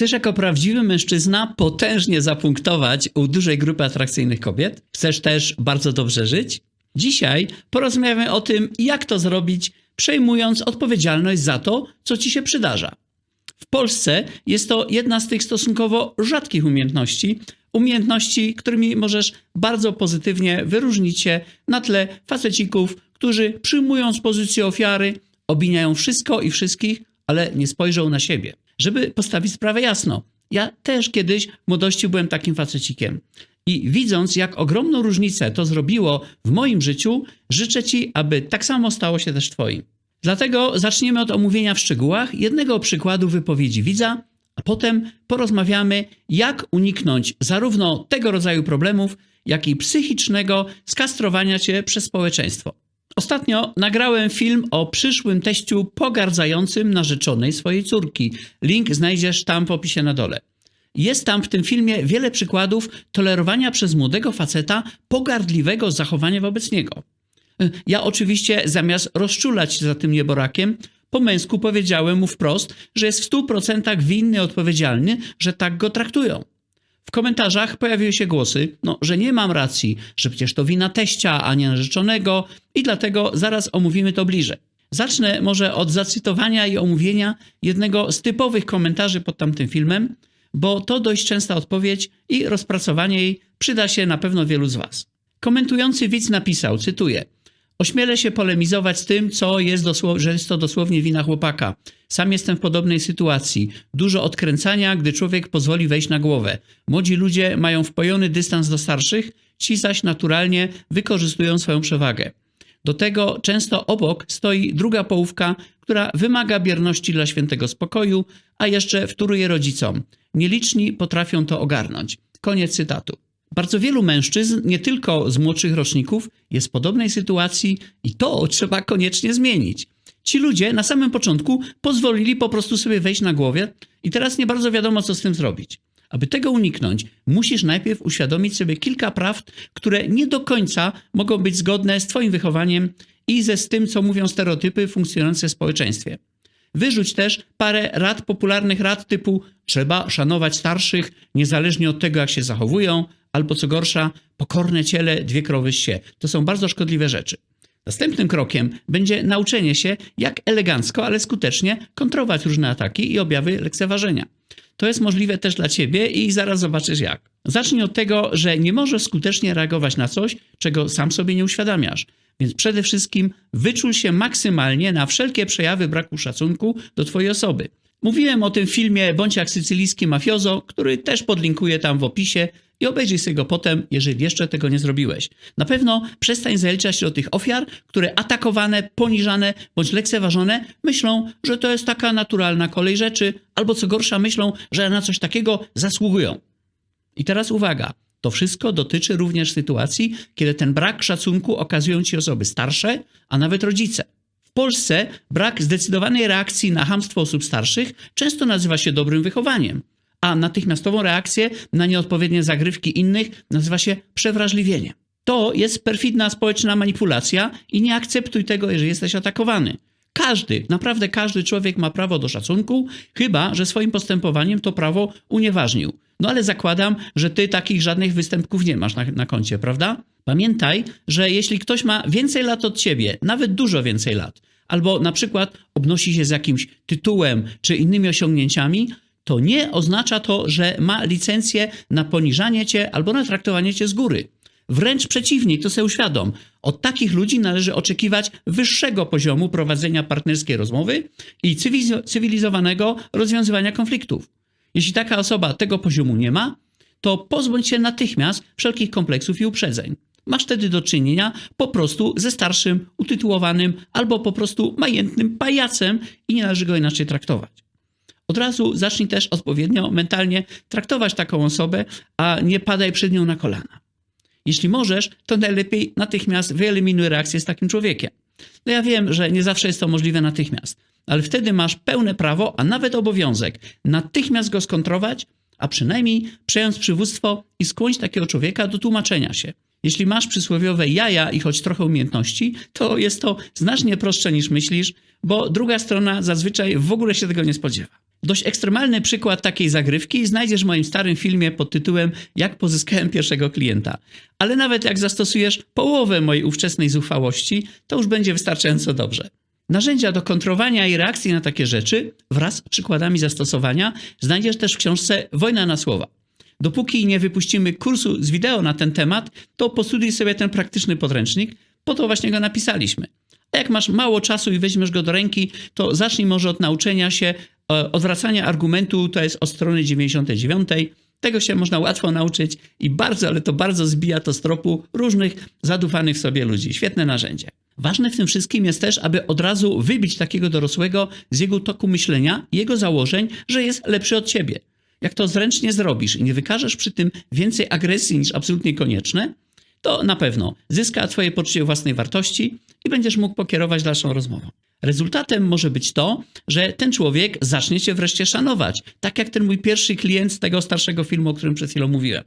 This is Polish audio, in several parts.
Chcesz jako prawdziwy mężczyzna potężnie zapunktować u dużej grupy atrakcyjnych kobiet? Chcesz też bardzo dobrze żyć? Dzisiaj porozmawiamy o tym, jak to zrobić, przejmując odpowiedzialność za to, co ci się przydarza. W Polsce jest to jedna z tych stosunkowo rzadkich umiejętności, umiejętności, którymi możesz bardzo pozytywnie wyróżnić się na tle facecików, którzy przyjmując pozycję ofiary, obwiniają wszystko i wszystkich, ale nie spojrzą na siebie. Żeby postawić sprawę jasno, ja też kiedyś w młodości byłem takim facecikiem. I widząc, jak ogromną różnicę to zrobiło w moim życiu, życzę Ci, aby tak samo stało się też Twoim. Dlatego zaczniemy od omówienia w szczegółach jednego przykładu wypowiedzi widza, a potem porozmawiamy, jak uniknąć zarówno tego rodzaju problemów, jak i psychicznego skastrowania Cię przez społeczeństwo. Ostatnio nagrałem film o przyszłym teściu pogardzającym narzeczonej swojej córki. Link znajdziesz tam w opisie na dole. Jest tam w tym filmie wiele przykładów tolerowania przez młodego faceta pogardliwego zachowania wobec niego. Ja oczywiście zamiast rozczulać się za tym nieborakiem, po męsku powiedziałem mu wprost, że jest w 100% winny odpowiedzialny, że tak go traktują. W komentarzach pojawiły się głosy, no, że nie mam racji, że przecież to wina teścia, a nie narzeczonego i dlatego zaraz omówimy to bliżej. Zacznę może od zacytowania i omówienia jednego z typowych komentarzy pod tamtym filmem, bo to dość częsta odpowiedź i rozpracowanie jej przyda się na pewno wielu z Was. Komentujący widz napisał, cytuję, Ośmielę się polemizować z tym, co jest że jest to dosłownie wina chłopaka. Sam jestem w podobnej sytuacji. Dużo odkręcania, gdy człowiek pozwoli wejść na głowę. Młodzi ludzie mają wpojony dystans do starszych, ci zaś naturalnie wykorzystują swoją przewagę. Do tego często obok stoi druga połówka, która wymaga bierności dla świętego spokoju, a jeszcze wtóruje rodzicom. Nieliczni potrafią to ogarnąć. Koniec cytatu. Bardzo wielu mężczyzn, nie tylko z młodszych roczników, jest w podobnej sytuacji i to trzeba koniecznie zmienić. Ci ludzie na samym początku pozwolili po prostu sobie wejść na głowie i teraz nie bardzo wiadomo, co z tym zrobić. Aby tego uniknąć, musisz najpierw uświadomić sobie kilka prawd, które nie do końca mogą być zgodne z Twoim wychowaniem i ze z tym, co mówią stereotypy funkcjonujące w społeczeństwie. Wyrzuć też parę rad, popularnych rad typu trzeba szanować starszych, niezależnie od tego, jak się zachowują, albo co gorsza, pokorne ciele, dwie krowy się. To są bardzo szkodliwe rzeczy. Następnym krokiem będzie nauczenie się, jak elegancko, ale skutecznie kontrolować różne ataki i objawy lekceważenia. To jest możliwe też dla ciebie i zaraz zobaczysz jak. Zacznij od tego, że nie możesz skutecznie reagować na coś, czego sam sobie nie uświadamiasz. Więc przede wszystkim wyczul się maksymalnie na wszelkie przejawy braku szacunku do twojej osoby. Mówiłem o tym filmie Bądź jak sycylijski mafiozo, który też podlinkuję tam w opisie i obejrzyj sobie go potem, jeżeli jeszcze tego nie zrobiłeś. Na pewno przestań zaliczać się do tych ofiar, które atakowane, poniżane bądź lekceważone myślą, że to jest taka naturalna kolej rzeczy, albo co gorsza myślą, że na coś takiego zasługują. I teraz uwaga, to wszystko dotyczy również sytuacji, kiedy ten brak szacunku okazują ci osoby starsze, a nawet rodzice. W Polsce brak zdecydowanej reakcji na hamstwo osób starszych często nazywa się dobrym wychowaniem, a natychmiastową reakcję na nieodpowiednie zagrywki innych nazywa się przewrażliwieniem. To jest perfidna społeczna manipulacja i nie akceptuj tego, jeżeli jesteś atakowany. Każdy, naprawdę każdy człowiek ma prawo do szacunku, chyba że swoim postępowaniem to prawo unieważnił. No ale zakładam, że ty takich żadnych występków nie masz na, na koncie, prawda? Pamiętaj, że jeśli ktoś ma więcej lat od ciebie, nawet dużo więcej lat, albo na przykład obnosi się z jakimś tytułem czy innymi osiągnięciami, to nie oznacza to, że ma licencję na poniżanie cię albo na traktowanie cię z góry. Wręcz przeciwnie, to sobie uświadom. Od takich ludzi należy oczekiwać wyższego poziomu prowadzenia partnerskiej rozmowy i cywiliz- cywilizowanego rozwiązywania konfliktów. Jeśli taka osoba tego poziomu nie ma, to pozbądź się natychmiast wszelkich kompleksów i uprzedzeń. Masz wtedy do czynienia po prostu ze starszym, utytułowanym albo po prostu majętnym pajacem i nie należy go inaczej traktować. Od razu zacznij też odpowiednio mentalnie traktować taką osobę, a nie padaj przed nią na kolana. Jeśli możesz, to najlepiej natychmiast wyeliminuj reakcję z takim człowiekiem. No ja wiem, że nie zawsze jest to możliwe natychmiast, ale wtedy masz pełne prawo, a nawet obowiązek natychmiast go skontrować, a przynajmniej przejąć przywództwo i skłonić takiego człowieka do tłumaczenia się. Jeśli masz przysłowiowe jaja i choć trochę umiejętności, to jest to znacznie prostsze niż myślisz, bo druga strona zazwyczaj w ogóle się tego nie spodziewa. Dość ekstremalny przykład takiej zagrywki znajdziesz w moim starym filmie pod tytułem Jak pozyskałem pierwszego klienta. Ale nawet jak zastosujesz połowę mojej ówczesnej zuchwałości, to już będzie wystarczająco dobrze. Narzędzia do kontrowania i reakcji na takie rzeczy wraz z przykładami zastosowania znajdziesz też w książce Wojna na słowa. Dopóki nie wypuścimy kursu z wideo na ten temat, to postudiuj sobie ten praktyczny podręcznik, po to właśnie go napisaliśmy. A jak masz mało czasu i weźmiesz go do ręki, to zacznij może od nauczenia się e, odwracania argumentu, to jest od strony 99. Tego się można łatwo nauczyć i bardzo, ale to bardzo zbija to z tropu różnych zadufanych sobie ludzi. Świetne narzędzie. Ważne w tym wszystkim jest też, aby od razu wybić takiego dorosłego z jego toku myślenia jego założeń, że jest lepszy od ciebie. Jak to zręcznie zrobisz i nie wykażesz przy tym więcej agresji niż absolutnie konieczne, to na pewno zyska Twoje poczucie własnej wartości i będziesz mógł pokierować dalszą rozmową. Rezultatem może być to, że ten człowiek zacznie Cię wreszcie szanować, tak jak ten mój pierwszy klient z tego starszego filmu, o którym przed chwilą mówiłem.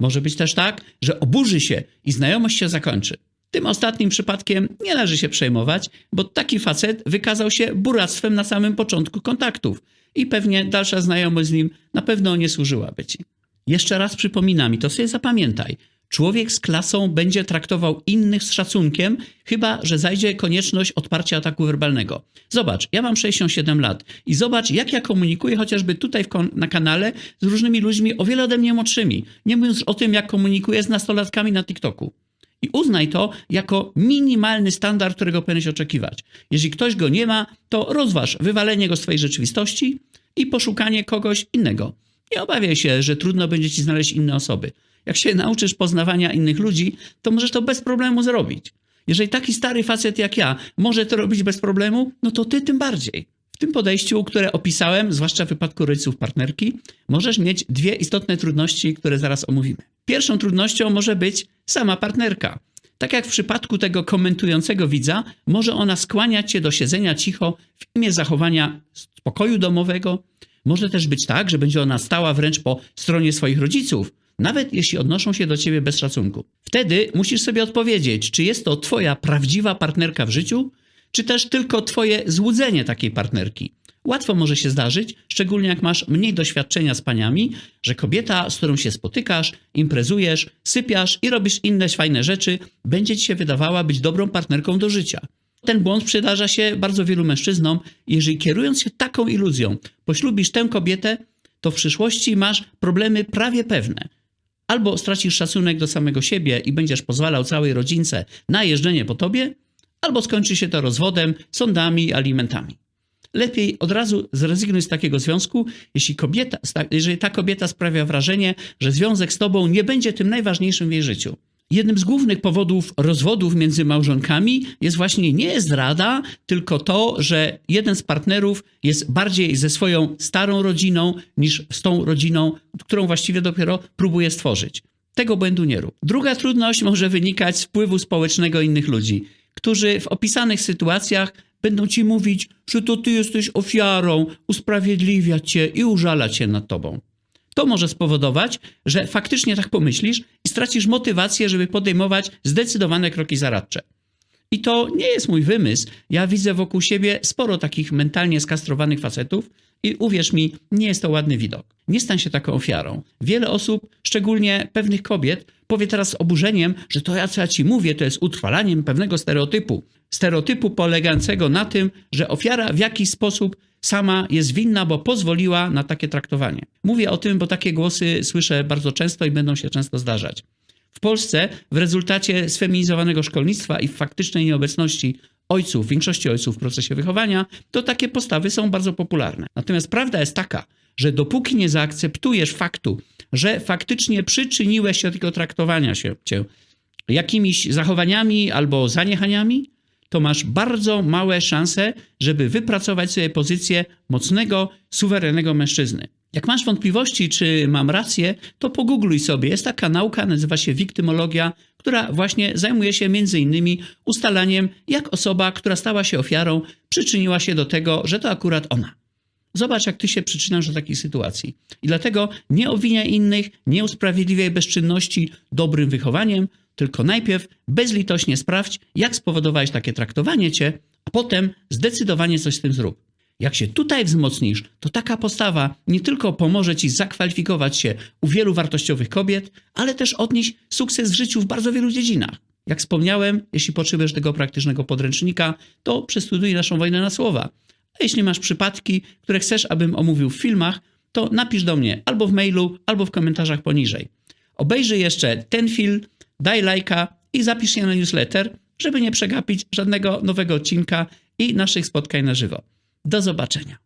Może być też tak, że oburzy się i znajomość się zakończy. Tym ostatnim przypadkiem nie należy się przejmować, bo taki facet wykazał się buractwem na samym początku kontaktów i pewnie dalsza znajomość z nim na pewno nie służyłaby ci. Jeszcze raz przypominam i to sobie zapamiętaj. Człowiek z klasą będzie traktował innych z szacunkiem, chyba że zajdzie konieczność odparcia ataku werbalnego. Zobacz, ja mam 67 lat i zobacz, jak ja komunikuję chociażby tutaj na kanale z różnymi ludźmi o wiele ode mnie młodszymi. Nie mówiąc o tym, jak komunikuję z nastolatkami na TikToku. I uznaj to jako minimalny standard, którego powinieneś oczekiwać. Jeżeli ktoś go nie ma, to rozważ wywalenie go z twojej rzeczywistości i poszukanie kogoś innego. Nie obawiaj się, że trudno będzie ci znaleźć inne osoby. Jak się nauczysz poznawania innych ludzi, to możesz to bez problemu zrobić. Jeżeli taki stary facet jak ja może to robić bez problemu, no to ty tym bardziej. W tym podejściu, które opisałem, zwłaszcza w wypadku rodziców partnerki, możesz mieć dwie istotne trudności, które zaraz omówimy. Pierwszą trudnością może być sama partnerka. Tak jak w przypadku tego komentującego widza, może ona skłaniać cię do siedzenia cicho w imię zachowania spokoju domowego. Może też być tak, że będzie ona stała wręcz po stronie swoich rodziców, nawet jeśli odnoszą się do ciebie bez szacunku. Wtedy musisz sobie odpowiedzieć, czy jest to twoja prawdziwa partnerka w życiu, czy też tylko twoje złudzenie takiej partnerki. Łatwo może się zdarzyć, szczególnie jak masz mniej doświadczenia z paniami, że kobieta, z którą się spotykasz, imprezujesz, sypiasz i robisz inne fajne rzeczy, będzie ci się wydawała być dobrą partnerką do życia. Ten błąd przydarza się bardzo wielu mężczyznom. Jeżeli kierując się taką iluzją, poślubisz tę kobietę, to w przyszłości masz problemy prawie pewne. Albo stracisz szacunek do samego siebie i będziesz pozwalał całej rodzince na jeżdżenie po tobie, albo skończy się to rozwodem, sądami, alimentami. Lepiej od razu zrezygnuj z takiego związku, jeśli, kobieta, jeżeli ta kobieta sprawia wrażenie, że związek z tobą nie będzie tym najważniejszym w jej życiu. Jednym z głównych powodów rozwodów między małżonkami jest właśnie nie zdrada, tylko to, że jeden z partnerów jest bardziej ze swoją starą rodziną niż z tą rodziną, którą właściwie dopiero próbuje stworzyć. Tego błędu nie rób. Druga trudność może wynikać z wpływu społecznego innych ludzi, którzy w opisanych sytuacjach będą ci mówić, że to ty jesteś ofiarą, usprawiedliwiać cię i użalać się nad tobą. To może spowodować, że faktycznie tak pomyślisz i stracisz motywację, żeby podejmować zdecydowane kroki zaradcze. I to nie jest mój wymysł. Ja widzę wokół siebie sporo takich mentalnie skastrowanych facetów i uwierz mi, nie jest to ładny widok. Nie stań się taką ofiarą. Wiele osób, szczególnie pewnych kobiet, powie teraz z oburzeniem, że to ja, co ja ci mówię, to jest utrwalaniem pewnego stereotypu. Stereotypu polegającego na tym, że ofiara w jakiś sposób sama jest winna, bo pozwoliła na takie traktowanie. Mówię o tym, bo takie głosy słyszę bardzo często i będą się często zdarzać. W Polsce w rezultacie sfeminizowanego szkolnictwa i faktycznej nieobecności ojców, większości ojców w procesie wychowania, to takie postawy są bardzo popularne. Natomiast prawda jest taka, że dopóki nie zaakceptujesz faktu, że faktycznie przyczyniłeś się do tego traktowania się cię jakimiś zachowaniami albo zaniechaniami, to masz bardzo małe szanse, żeby wypracować sobie pozycję mocnego, suwerennego mężczyzny. Jak masz wątpliwości, czy mam rację, to pogoogluj sobie. Jest taka nauka, nazywa się wiktymologia, która właśnie zajmuje się między innymi ustalaniem, jak osoba, która stała się ofiarą, przyczyniła się do tego, że to akurat ona. Zobacz, jak ty się przyczynasz do takiej sytuacji. I dlatego nie obwiniaj innych, nie usprawiedliwiaj bezczynności dobrym wychowaniem, tylko najpierw bezlitośnie sprawdź, jak spowodowałeś takie traktowanie cię, a potem zdecydowanie coś z tym zrób. Jak się tutaj wzmocnisz, to taka postawa nie tylko pomoże ci zakwalifikować się u wielu wartościowych kobiet, ale też odnieść sukces w życiu w bardzo wielu dziedzinach. Jak wspomniałem, jeśli potrzebujesz tego praktycznego podręcznika, to przestuduj naszą wojnę na słowa. A jeśli masz przypadki, które chcesz, abym omówił w filmach, to napisz do mnie albo w mailu, albo w komentarzach poniżej. Obejrzyj jeszcze ten film, daj lajka i zapisz się na newsletter, żeby nie przegapić żadnego nowego odcinka i naszych spotkań na żywo. Do zobaczenia.